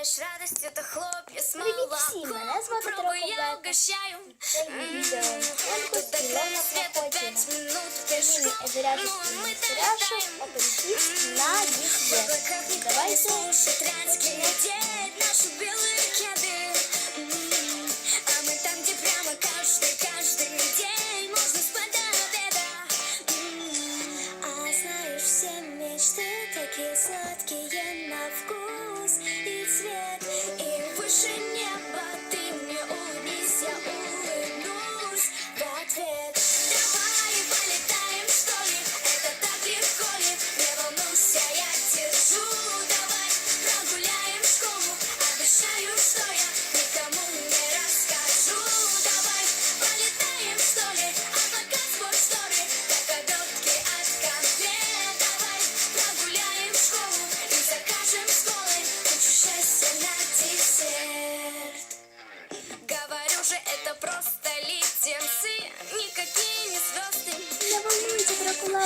Знаешь, радость это хлопья с Привіт молоком. всім, мене звати Пробуй, я Трохобека. угощаю. Це відео конкурс Тут до Ілона края света Прокопіна. пять минут Він пешком. зарядить Ну, мы Сиряшу, долетаем. аперитив на В дісьє. облаках никто не Давайте слушает рянский метель наши белые кеды. же, это просто леденцы,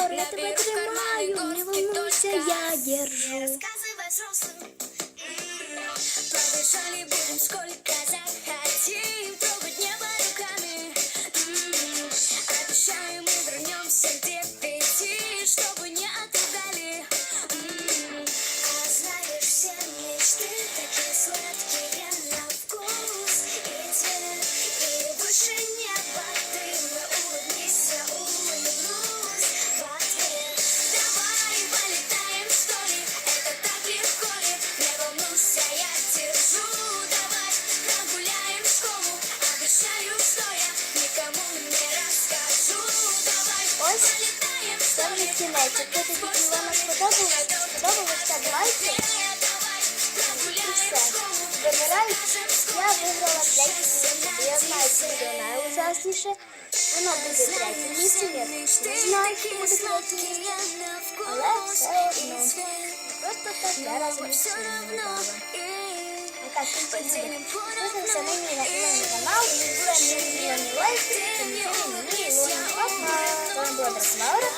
Дракулаура, я тебе Наберу в карманы тримаю. Не горстки волнуйся, только я Не держу. рассказывай взрослым. М, Побежали будем сколько захотим, Кінець. Якщо тобі Ілона сподобалось, ставь лайки. І все. Вибирай. Я виграла 5 місяців. Я знаю, це відео найужасніше. Воно буде третє місце. Я не знаю, що буде третє місце. Але все одно. Просто так я разом із цим не дала. Яка кінці буде? Підписуйся на мій на Ілоні канал. Буде мільйонні лайки. Мільйонні Ілоні. Папа. З вами була Дракулаура.